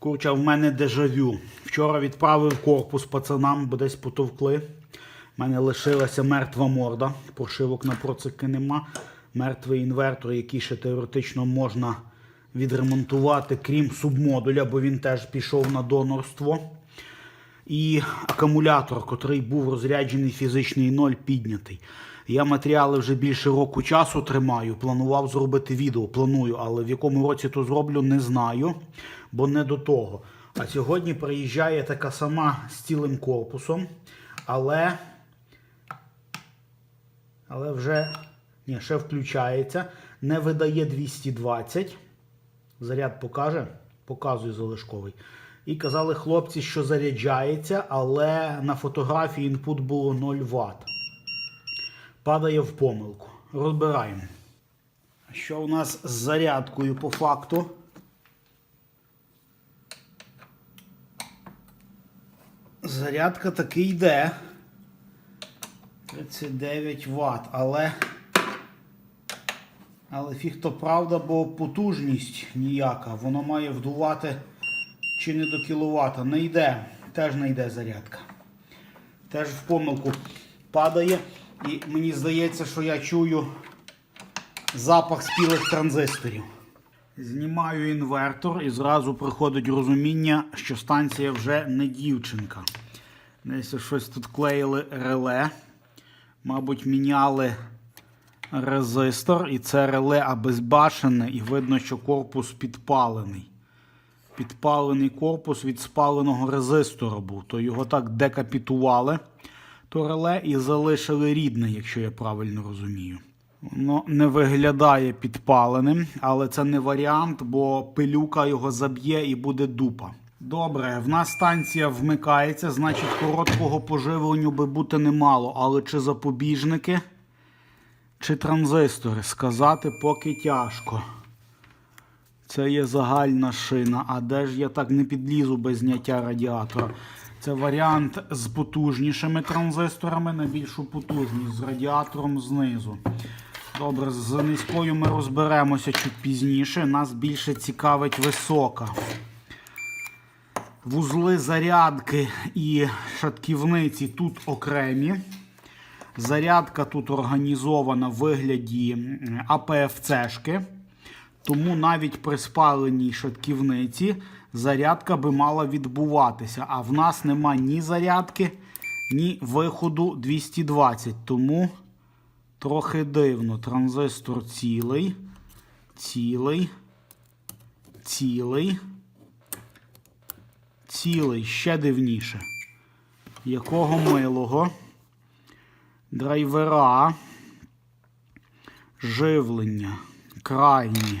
Курча, в мене дежавю. Вчора відправив корпус пацанам, бо десь потовкли. У мене лишилася мертва морда. Прошивок на процики нема. Мертвий інвертор, який ще теоретично можна відремонтувати, крім субмодуля, бо він теж пішов на донорство. І акумулятор, котрий був розряджений фізичний ноль, піднятий. Я матеріали вже більше року часу тримаю. Планував зробити відео. Планую, але в якому році то зроблю, не знаю, бо не до того. А сьогодні приїжджає така сама з цілим корпусом, але, але вже ні, ще включається, не видає 220. Заряд покаже, показує залишковий. І казали хлопці, що заряджається, але на фотографії інпут було 0 Вт. Падає в помилку. Розбираємо. Що у нас з зарядкою по факту? Зарядка таки йде. 39 Вт, але. Але фіг правда, бо потужність ніяка. Воно має вдувати чи не до кіловата. Не йде. Теж не йде зарядка. Теж в помилку падає. І мені здається, що я чую запах спілих транзисторів. Знімаю інвертор і зразу приходить розуміння, що станція вже не дівчинка. Десь щось тут клеїли реле. Мабуть, міняли резистор, і це реле обезбашене, і видно, що корпус підпалений. Підпалений корпус від спаленого резистора був. То його так декапітували, то і залишили рідне, якщо я правильно розумію. Воно не виглядає підпаленим, але це не варіант, бо пилюка його заб'є і буде дупа. Добре, в нас станція вмикається, значить короткого поживлення би бути немало, але чи запобіжники, чи транзистори сказати поки тяжко. Це є загальна шина. А де ж я так не підлізу без зняття радіатора? Це варіант з потужнішими транзисторами на більшу потужність, з радіатором знизу. Добре, з низькою ми розберемося чуть пізніше. Нас більше цікавить висока. Вузли зарядки і шатківниці тут окремі. Зарядка тут організована в вигляді АПФЦшки. Тому навіть при спаленій шатківниці зарядка би мала відбуватися. А в нас нема ні зарядки, ні виходу 220. Тому трохи дивно. Транзистор цілий, цілий, цілий, цілий, ще дивніше. Якого милого? Драйвера, живлення, крайні.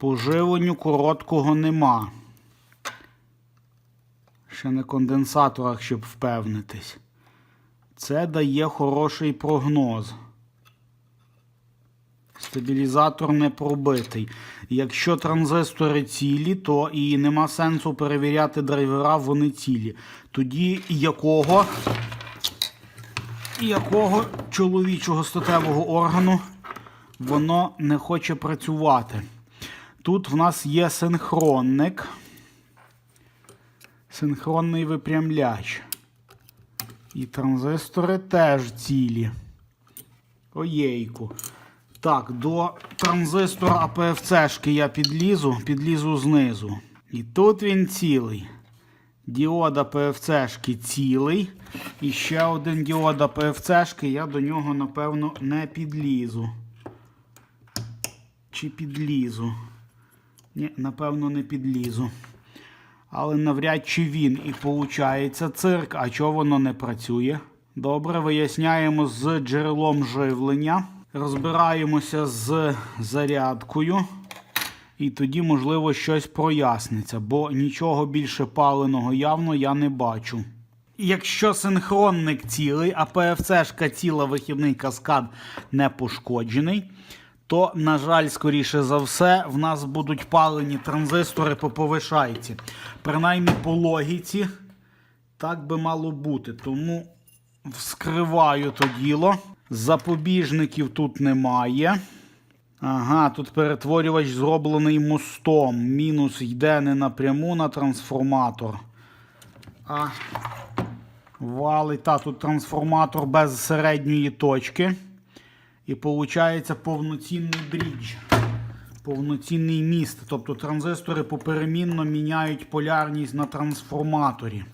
По живленню короткого нема. Ще на конденсаторах, щоб впевнитись. Це дає хороший прогноз. Стабілізатор не пробитий. Якщо транзистори цілі, то і нема сенсу перевіряти драйвера, вони цілі. Тоді якого, якого чоловічого статевого органу воно не хоче працювати. Тут в нас є синхронник. Синхронний випрямляч. І транзистори теж цілі. Оєйку. Так, до транзистора АПФЦшки я підлізу, підлізу знизу. І тут він цілий. Діод АПФЦшки цілий. І ще один діод АПФЦшки, я до нього, напевно, не підлізу. Чи підлізу? Ні, напевно, не підлізу. Але навряд чи він і получається цирк. А чого воно не працює? Добре, виясняємо з джерелом живлення. Розбираємося з зарядкою. І тоді, можливо, щось проясниться, бо нічого більше паленого явно я не бачу. Якщо синхронник цілий, а ПФЦшка ціла вихідний каскад не пошкоджений, то, на жаль, скоріше за все, в нас будуть палені транзистори по повишайці. Принаймні по логіці, так би мало бути. Тому вскриваю то діло. Запобіжників тут немає. Ага, тут перетворювач зроблений мостом. Мінус йде не напряму на трансформатор, а валить. Та, тут трансформатор без середньої точки. І виходить повноцінний брідж. Повноцінний міст. Тобто транзистори поперемінно міняють полярність на трансформаторі.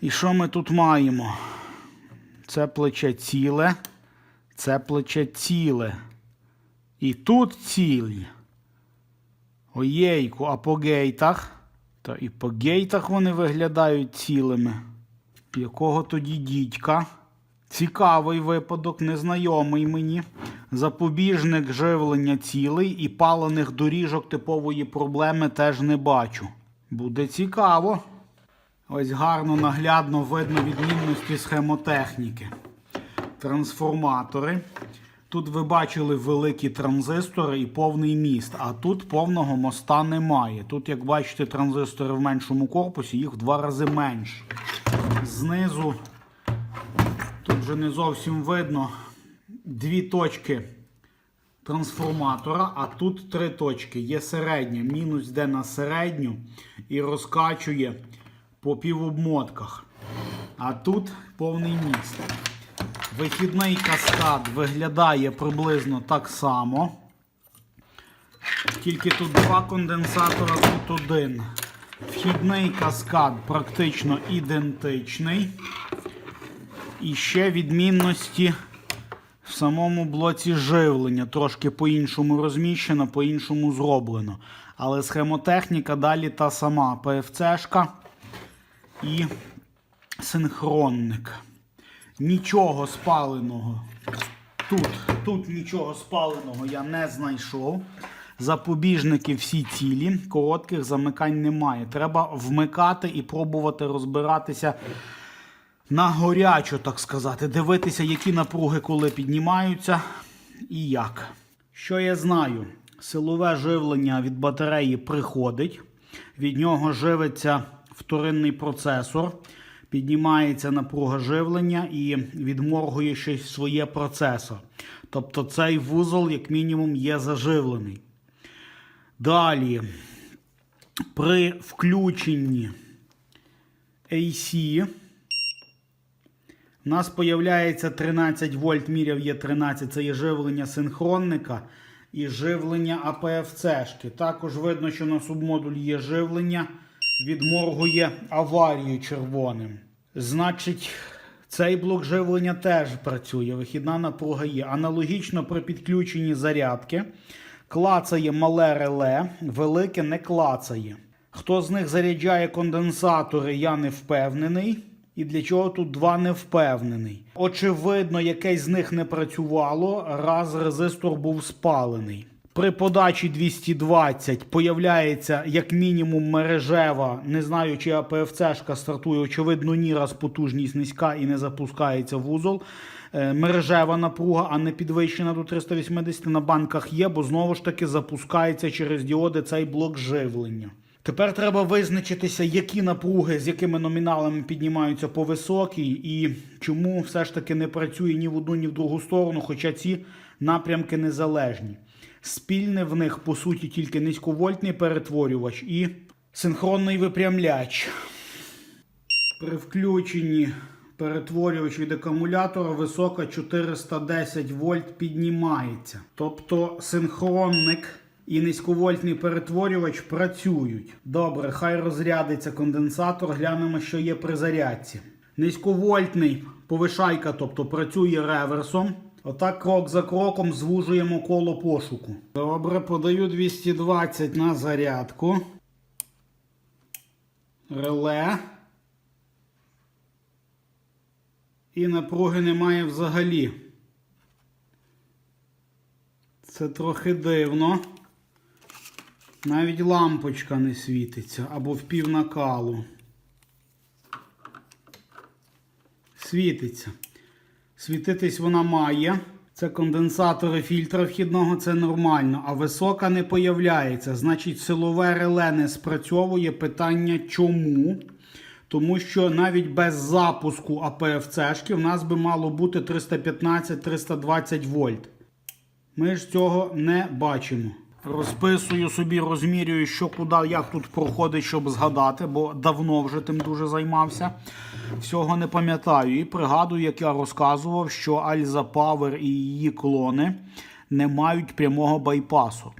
І що ми тут маємо? Це плече ціле, це плече ціле. І тут цілі. Оєйку, а по гейтах? Та і по гейтах вони виглядають цілими. Якого тоді дідька? Цікавий випадок, незнайомий мені. Запобіжник живлення цілий і палених доріжок типової проблеми теж не бачу. Буде цікаво. Ось гарно наглядно видно відмінності схемотехніки. Трансформатори. Тут ви бачили великі транзистори і повний міст, а тут повного моста немає. Тут, як бачите, транзистори в меншому корпусі, їх в два рази менше. Знизу, вже не зовсім видно, дві точки трансформатора, а тут три точки. Є середня. Мінус йде на середню і розкачує по півобмотках. А тут повний міст. Вихідний каскад виглядає приблизно так само. Тільки тут два конденсатора, тут один. Вхідний каскад практично ідентичний. І ще відмінності в самому блоці живлення. Трошки по-іншому розміщено, по-іншому зроблено. Але схемотехніка далі та сама. ПФЦшка і синхронник. Нічого спаленого. Тут, тут нічого спаленого я не знайшов. Запобіжники всі цілі, коротких замикань немає. Треба вмикати і пробувати розбиратися на горячо, так сказати. Дивитися, які напруги коли піднімаються і як. Що я знаю? Силове живлення від батареї приходить, від нього живиться вторинний процесор, піднімається напруга живлення і відморгує щось своє процесор. Тобто цей вузол, як мінімум, є заживлений. Далі, при включенні AC у нас появляється 13 вольт, міряв є 13, це є живлення синхронника і живлення АПФЦшки. Також видно, що на субмодулі є живлення, відморгує аварію червоним. Значить, цей блок живлення теж працює. Вихідна напруга є. Аналогічно при підключенні зарядки. Клацає мале реле, велике не клацає. Хто з них заряджає конденсатори, я не впевнений. І для чого тут два не впевнений. Очевидно, якесь з них не працювало, раз резистор був спалений. При подачі 220 появляється як мінімум мережева. Не знаю, чи АПФЦшка стартує. Очевидно, ні, раз потужність низька і не запускається вузол. Е, Мережева напруга, а не підвищена до 380 на банках є, бо знову ж таки запускається через діоди цей блок живлення. Тепер треба визначитися, які напруги з якими номіналами піднімаються по високій, і чому все ж таки не працює ні в одну, ні в другу сторону, хоча ці напрямки незалежні. Спільне в них, по суті, тільки низьковольтний перетворювач і синхронний випрямляч. При включенні перетворювач від акумулятора висока 410 вольт піднімається. Тобто синхронник і низьковольтний перетворювач працюють. Добре, хай розрядиться конденсатор, глянемо, що є при зарядці. Низьковольтний повишайка, тобто працює реверсом. Отак крок за кроком звужуємо коло пошуку. Добре, подаю 220 на зарядку. Реле. І напруги немає взагалі. Це трохи дивно. Навіть лампочка не світиться або в пів накалу. Світиться. Світитись вона має. Це конденсатори фільтра вхідного, це нормально. А висока не появляється. Значить, силове реле не спрацьовує. Питання чому? Тому що навіть без запуску АПФЦшки в нас би мало бути 315-320 вольт. Ми ж цього не бачимо. Розписую собі, розмірюю, що куди, як тут проходить, щоб згадати, бо давно вже тим дуже займався. Всього не пам'ятаю. І пригадую, як я розказував, що Альза Павер і її клони не мають прямого байпасу.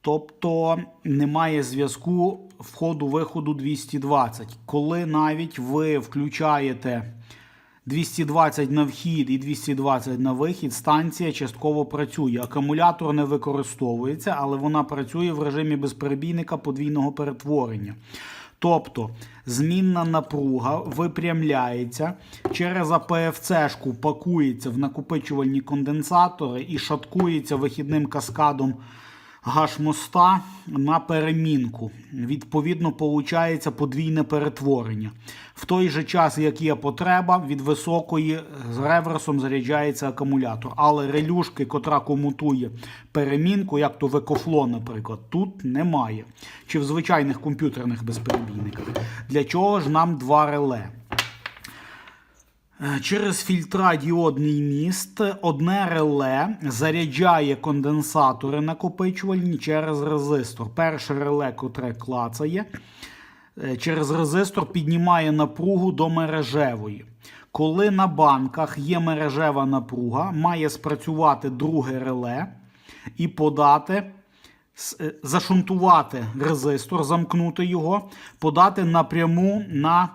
Тобто немає зв'язку входу-виходу 220. Коли навіть ви включаєте 220 на вхід і 220 на вихід, станція частково працює. Акумулятор не використовується, але вона працює в режимі безперебійника подвійного перетворення. Тобто змінна напруга випрямляється, через АПФЦ-шку пакується в накопичувальні конденсатори і шаткується вихідним каскадом гашмоста на перемінку. Відповідно, получається подвійне перетворення. В той же час, як є потреба, від високої з реверсом заряджається акумулятор. Але релюшки, котра комутує перемінку, як то в Екофло, наприклад, тут немає. Чи в звичайних комп'ютерних безперебійниках. Для чого ж нам два реле? Е, Через фільтра діодний міст одне реле заряджає конденсатори накопичувальні через резистор. Перше реле, котре клацає, е, через резистор піднімає напругу до мережевої. Коли на банках є мережева напруга, має спрацювати друге реле і подати е, зашунтувати резистор, замкнути його, подати напряму на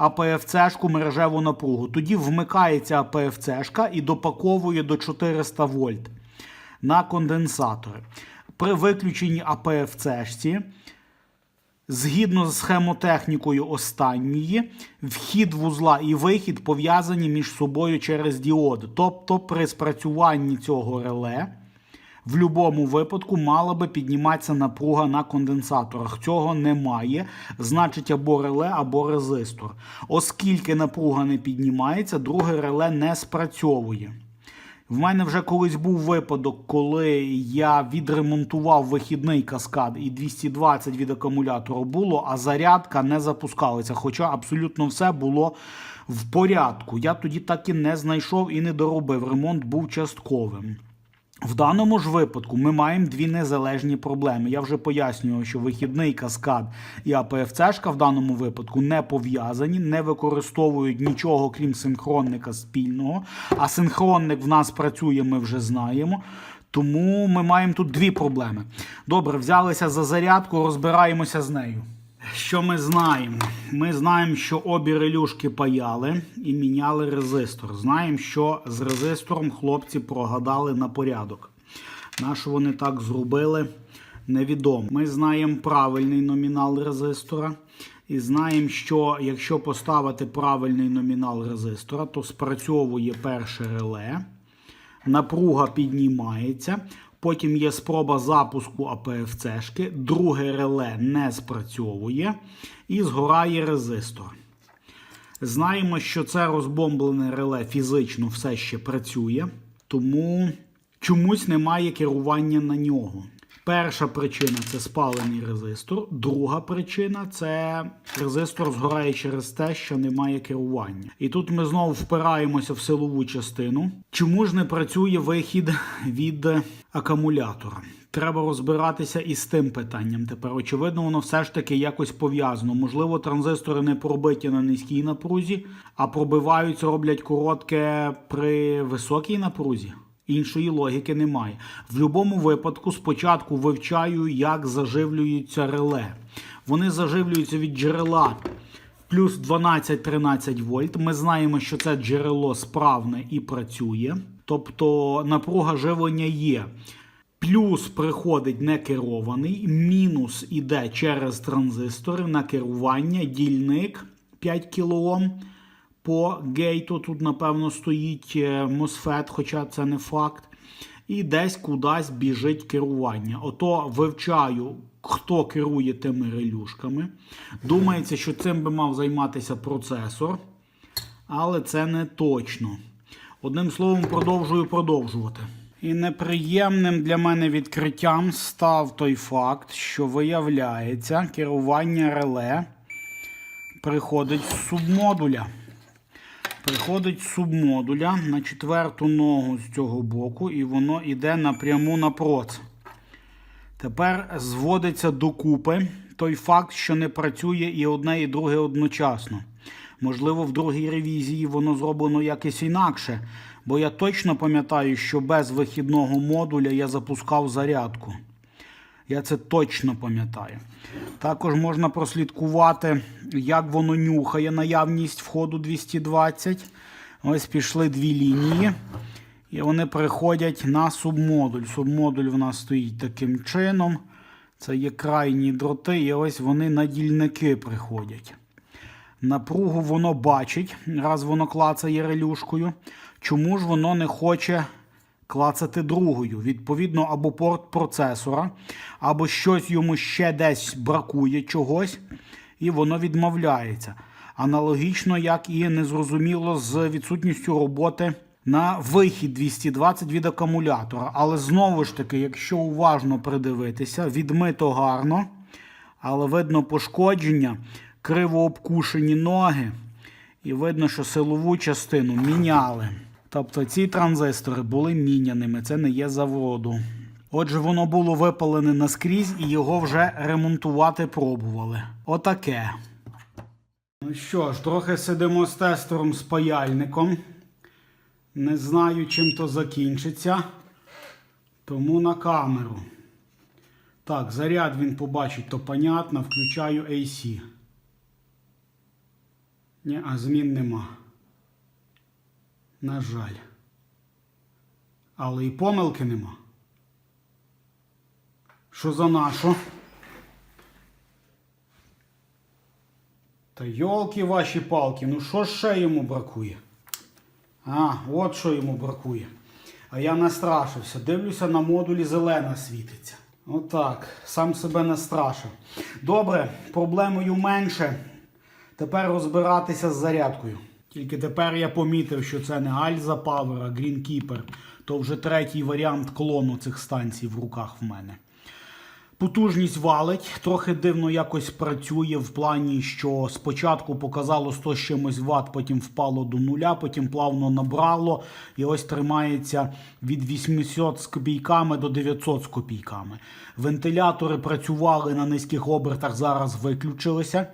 АПФЦ-шку мережеву напругу. Тоді вмикається АПФЦ-шка і допаковує до 400 вольт на конденсатори. При виключенні АПФЦ-шці Згідно з схемотехнікою останньої, вхід вузла і вихід пов'язані між собою через діод. Тобто при спрацюванні цього реле в будь-якому випадку мала би підніматися напруга на конденсаторах. Цього немає. Значить, або реле, або резистор. Оскільки напруга не піднімається, друге реле не спрацьовує. В мене вже колись був випадок, коли я відремонтував вихідний каскад і 220 від акумулятору було, а зарядка не запускалася. Хоча абсолютно все було в порядку. Я тоді так і не знайшов і не доробив. Ремонт був частковим. В даному ж випадку ми маємо дві незалежні проблеми. Я вже пояснював, що вихідний каскад і АПФЦ-шка в даному випадку не пов'язані, не використовують нічого крім синхронника спільного. А синхронник в нас працює, ми вже знаємо. Тому ми маємо тут дві проблеми. Добре, взялися за зарядку, розбираємося з нею. Що ми знаємо? Ми знаємо, що обі релюшки паяли і міняли резистор. Знаємо, що з резистором хлопці прогадали на порядок. На що вони так зробили, невідомо. Ми знаємо правильний номінал резистора. І знаємо, що якщо поставити правильний номінал резистора, то спрацьовує перше реле, напруга піднімається. Потім є спроба запуску АПФЦ-шки, друге реле не спрацьовує і згорає резистор. Знаємо, що це розбомблене реле фізично все ще працює, тому чомусь немає керування на нього. Перша причина це спалений резистор. Друга причина це резистор згорає через те, що немає керування. І тут ми знову впираємося в силову частину. Чому ж не працює вихід від акумулятора? Треба розбиратися із тим питанням. Тепер, очевидно, воно все ж таки якось пов'язано. Можливо, транзистори не пробиті на низькій напрузі, а пробиваються, роблять коротке при високій напрузі. Іншої логіки немає. В будь-якому випадку спочатку вивчаю, як заживлюються реле. Вони заживлюються від джерела плюс 12-13 вольт. Ми знаємо, що це джерело справне і працює. Тобто напруга живлення є. Плюс приходить некерований, мінус іде через транзистори на керування, дільник 5 кОм. По гейту тут, напевно, стоїть е, MOSFET, хоча це не факт. І десь кудись біжить керування. Ото вивчаю, хто керує тими релюшками. Думається, що цим би мав займатися процесор, але це не точно. Одним словом, продовжую продовжувати. І неприємним для мене відкриттям став той факт, що виявляється, керування реле приходить з субмодуля. Приходить субмодуля на четверту ногу з цього боку, і воно йде напряму на проц. Тепер зводиться докупи той факт, що не працює і одне, і друге одночасно. Можливо, в другій ревізії воно зроблено якось інакше, бо я точно пам'ятаю, що без вихідного модуля я запускав зарядку. Я це точно пам'ятаю. Також можна прослідкувати, як воно нюхає наявність входу 220. Ось пішли дві лінії. І вони приходять на субмодуль. Субмодуль в нас стоїть таким чином. Це є крайні дроти, і ось вони на дільники приходять. Напругу воно бачить, раз воно клацає релюшкою. Чому ж воно не хоче клацати другою? Відповідно, або порт процесора, або щось йому ще десь бракує чогось, і воно відмовляється. Аналогічно, як і незрозуміло з відсутністю роботи на вихід 220 від акумулятора. Але знову ж таки, якщо уважно придивитися, відмито гарно, але видно пошкодження, криво обкушені ноги, і видно, що силову частину міняли. Тобто ці транзистори були міняними, це не є заводу. Отже, воно було випалене наскрізь і його вже ремонтувати пробували. Отаке. Ну що ж, трохи сидимо з тестером з паяльником. Не знаю, чим то закінчиться. Тому на камеру. Так, заряд він побачить, то понятно. Включаю AC. Ні, а змін нема. На жаль. Але і помилки нема. Що за нашу? Та йолки ваші палки, ну що ще йому бракує? А, от що йому бракує. А я настрашився. Дивлюся на модулі зелена світиться. Отак, сам себе настрашив. Добре, проблемою менше. Тепер розбиратися з зарядкою. Тільки тепер я помітив, що це не Альза Power, а Greenkeeper. То вже третій варіант клону цих станцій в руках в мене. Потужність валить, трохи дивно якось працює в плані, що спочатку показало 100 з чимось ватт, потім впало до нуля, потім плавно набрало і ось тримається від 800 з копійками до 900 з копійками. Вентилятори працювали на низьких обертах, зараз виключилися.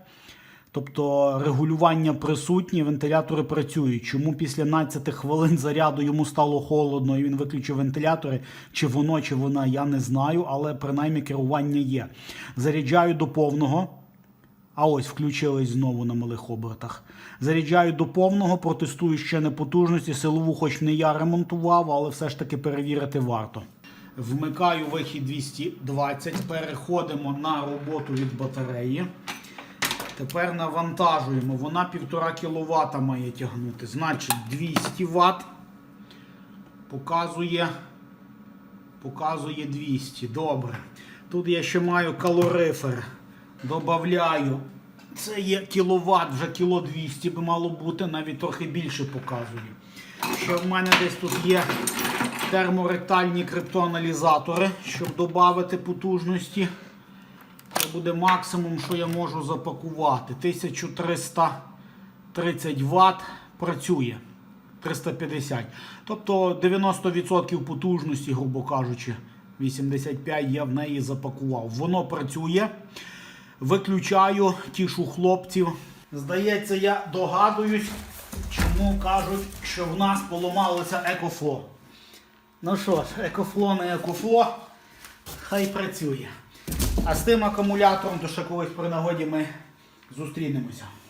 Тобто регулювання присутні, вентилятори працюють. Чому після 15 хвилин заряду йому стало холодно і він виключив вентилятори, чи воно, чи вона, я не знаю, але принаймні керування є. Заряджаю до повного. А ось включились знову на малих обертах. Заряджаю до повного, протестую ще непотужності. Силову, хоч не я ремонтував, але все ж таки перевірити варто. Вмикаю вихід 220, переходимо на роботу від батареї. Тепер навантажуємо. Вона 1,5 кВт має тягнути. Значить 200 Вт. Показує, показує 200. Добре. Тут я ще маю калорифер. Добавляю. Це є кіловат, вже кіло 200 би мало бути, навіть трохи більше показує. Ще в мене десь тут є терморектальні криптоаналізатори, щоб додати потужності. Буде максимум, що я можу запакувати. 1330 Вт працює. 350. Тобто 90% потужності, грубо кажучи, 85 я в неї запакував. Воно працює. Виключаю, тішу хлопців. Здається, я догадуюсь, чому кажуть, що в нас поламалося екофло. Ну що ж, екофло не екофло, хай працює. А з тим акумулятором, то ще колись при нагоді ми зустрінемося.